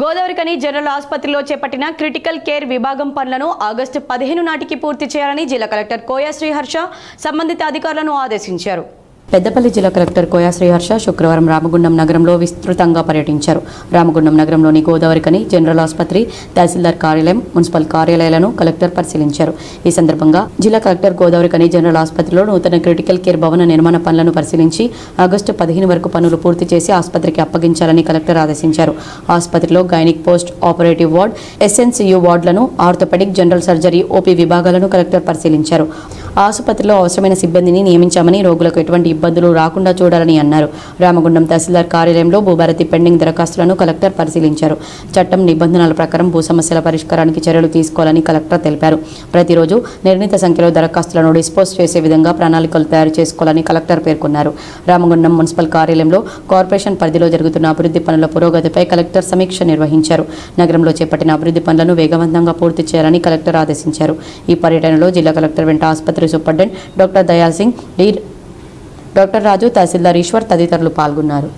Godavarikhani general ఆసుపత్రిలో చేపట్టిన critical care విభాగం పనులను ఆగస్టు పదిహేను నాటికి పూర్తి చేయాలని జిల్లా కలెక్టర్ కోయా శ్రీహర్ష సంబంధిత అధికారులను ఆదేశించారు. పెద్దపల్లి జిల్లా కలెక్టర్ కోయా శ్రీహర్ష శుక్రవారం రామగుండం నగరంలో విస్తృతంగా పర్యటించారు. రామగుండం నగరంలోని గోదావరికని జనరల్ ఆసుపత్రి తహసీల్దార్ కార్యాలయం మున్సిపల్ కార్యాలయాలను కలెక్టర్ పరిశీలించారు. ఈ సందర్భంగా జిల్లా కలెక్టర్ గోదావరికని జనరల్ ఆసుపత్రిలో నూతన క్రిటికల్ కేర్ భవన నిర్మాణ పనులను పరిశీలించి ఆగస్టు పదిహేను వరకు పనులు పూర్తి చేసి ఆసుపత్రికి అప్పగించాలని కలెక్టర్ ఆదేశించారు. ఆసుపత్రిలో gynaec post operative ward SNCU వార్డులను orthopaedic general surgery OP విభాగాలను కలెక్టర్ పరిశీలించారు. ఆసుపత్రిలో అవసరమైన సిబ్బందిని నియమించామని రోగులకు ఎటువంటి ఇబ్బందులు రాకుండా చూడాలని అన్నారు. రామగుండం తహసీల్దార్ కార్యాలయంలో భూభారతి పెండింగ్ దరఖాస్తులను కలెక్టర్ పరిశీలించారు. చట్టం నిబంధనల ప్రకారం భూ సమస్యల పరిష్కారానికి చర్యలు తీసుకోవాలని కలెక్టర్ తెలిపారు. ప్రతిరోజు నిర్ణీత సంఖ్యలో దరఖాస్తులను డిస్పోజ్ చేసే విధంగా ప్రణాళికలు తయారు చేసుకోవాలని కలెక్టర్ పేర్కొన్నారు. రామగుండం మున్సిపల్ కార్యాలయంలో కార్పొరేషన్ పరిధిలో జరుగుతున్న అభివృద్ధి పనుల పురోగతిపై కలెక్టర్ సమీక్ష నిర్వహించారు. నగరంలో చేపట్టిన అభివృద్ధి పనులను వేగవంతంగా పూర్తి చేయాలని కలెక్టర్ ఆదేశించారు. ఈ పర్యటనలో జిల్లా కలెక్టర్ వెంట ఆసుపత్రి సూపరింటెండెంట్ డాక్టర్ దయాల్ సింగ్ డీ డాక్టర్ రాజు తహసీల్దార్ ఈశ్వర్ తదితరులు పాల్గొన్నారు